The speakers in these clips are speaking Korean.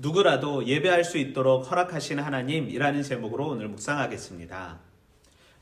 누구라도 예배할 수 있도록 허락하신 하나님이라는 제목으로 오늘 묵상하겠습니다.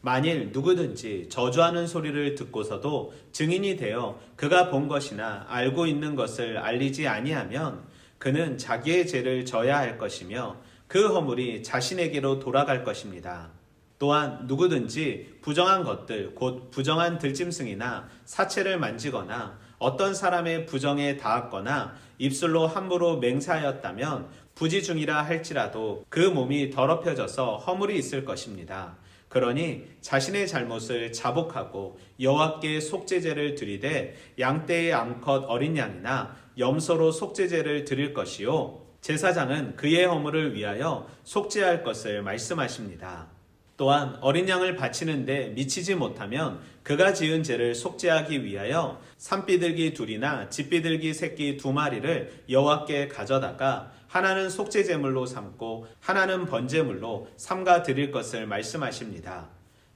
만일 누구든지 저주하는 소리를 듣고서도 증인이 되어 그가 본 것이나 알고 있는 것을 알리지 아니하면 그는 자기의 죄를 져야 할 것이며 그 허물이 자신에게로 돌아갈 것입니다. 또한 누구든지 부정한 것들, 곧 부정한 들짐승이나 사체를 만지거나 어떤 사람의 부정에 닿았거나 입술로 함부로 맹세하였다면 부지 중이라 할지라도 그 몸이 더럽혀져서 허물이 있을 것입니다. 그러니 자신의 잘못을 자복하고 여호와께 속죄제를 드리되 양떼의 암컷 어린 양이나 염소로 속죄제를 드릴 것이요 제사장은 그의 허물을 위하여 속죄할 것을 말씀하십니다. 또한 어린 양을 바치는데 미치지 못하면 그가 지은 죄를 속죄하기 위하여 산비둘기 둘이나 집비둘기 새끼 두 마리를 여호와께 가져다가 하나는 속죄 제물로 삼고 하나는 번제물로 삼가 드릴 것을 말씀하십니다.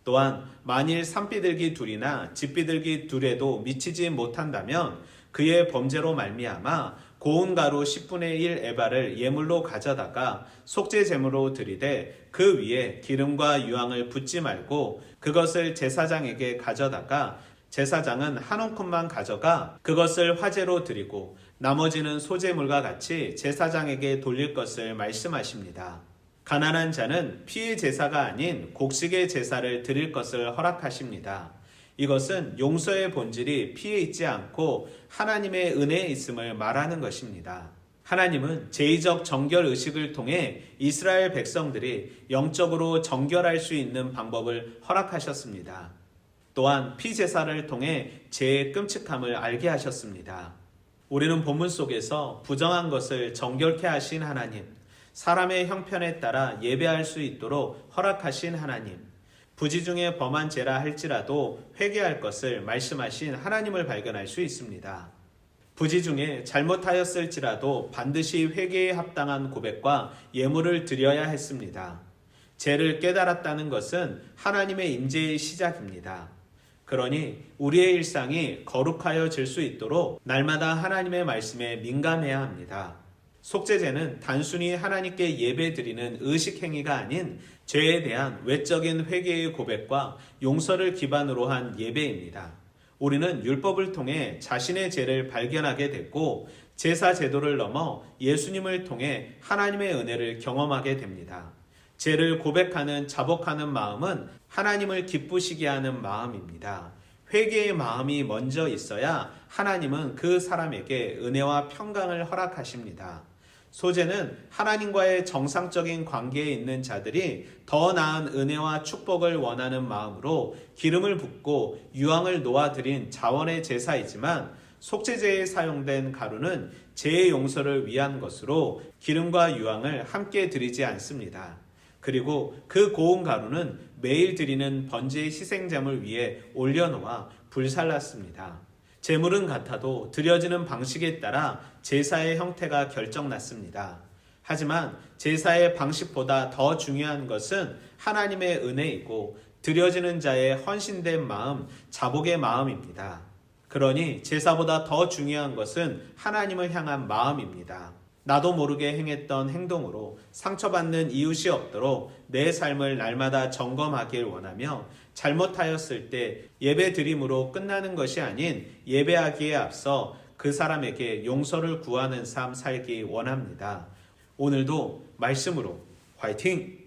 또한 만일 산비둘기 둘이나 집비둘기 둘에도 미치지 못한다면 그의 범죄로 말미암아 고운 가루 10분의 1 에바를 예물로 가져다가 속죄 제물로 드리되 그 위에 기름과 유황을 붓지 말고 그것을 제사장에게 가져다가 제사장은 한 움큼만 가져가 그것을 화제로 드리고 나머지는 소제물과 같이 제사장에게 돌릴 것을 말씀하십니다. 가난한 자는 피의 제사가 아닌 곡식의 제사를 드릴 것을 허락하십니다. 이것은 용서의 본질이 피에 있지 않고 하나님의 은혜에 있음을 말하는 것입니다. 하나님은 제의적 정결 의식을 통해 이스라엘 백성들이 영적으로 정결할 수 있는 방법을 허락하셨습니다. 또한 피제사를 통해 죄의 끔찍함을 알게 하셨습니다. 우리는 본문 속에서 부정한 것을 정결케 하신 하나님, 사람의 형편에 따라 예배할 수 있도록 허락하신 하나님, 부지 중에 범한 죄라 할지라도 회개할 것을 말씀하신 하나님을 발견할 수 있습니다. 부지 중에 잘못하였을지라도 반드시 회개에 합당한 고백과 예물을 드려야 했습니다. 죄를 깨달았다는 것은 하나님의 임재의 시작입니다. 그러니 우리의 일상이 거룩하여 질 수 있도록 날마다 하나님의 말씀에 민감해야 합니다. 속죄제는 단순히 하나님께 예배드리는 의식 행위가 아닌 죄에 대한 외적인 회개의 고백과 용서를 기반으로 한 예배입니다. 우리는 율법을 통해 자신의 죄를 발견하게 됐고 제사 제도를 넘어 예수님을 통해 하나님의 은혜를 경험하게 됩니다. 죄를 고백하는 자복하는 마음은 하나님을 기쁘시게 하는 마음입니다. 회개의 마음이 먼저 있어야 하나님은 그 사람에게 은혜와 평강을 허락하십니다. 소재는 하나님과의 정상적인 관계에 있는 자들이 더 나은 은혜와 축복을 원하는 마음으로 기름을 붓고 유황을 놓아드린 자원의 제사이지만 속죄제에 사용된 가루는 죄의 용서를 위한 것으로 기름과 유황을 함께 드리지 않습니다. 그리고 그 고운 가루는 매일 드리는 번제의 희생점을 위해 올려놓아 불살랐습니다. 제물은 같아도 드려지는 방식에 따라 제사의 형태가 결정났습니다. 하지만 제사의 방식보다 더 중요한 것은 하나님의 은혜이고 드려지는 자의 헌신된 마음, 자복의 마음입니다. 그러니 제사보다 더 중요한 것은 하나님을 향한 마음입니다. 나도 모르게 행했던 행동으로 상처받는 이웃이 없도록 내 삶을 날마다 점검하길 원하며 잘못하였을 때 예배 드림으로 끝나는 것이 아닌 예배하기에 앞서 그 사람에게 용서를 구하는 삶 살기 원합니다. 오늘도 말씀으로 화이팅!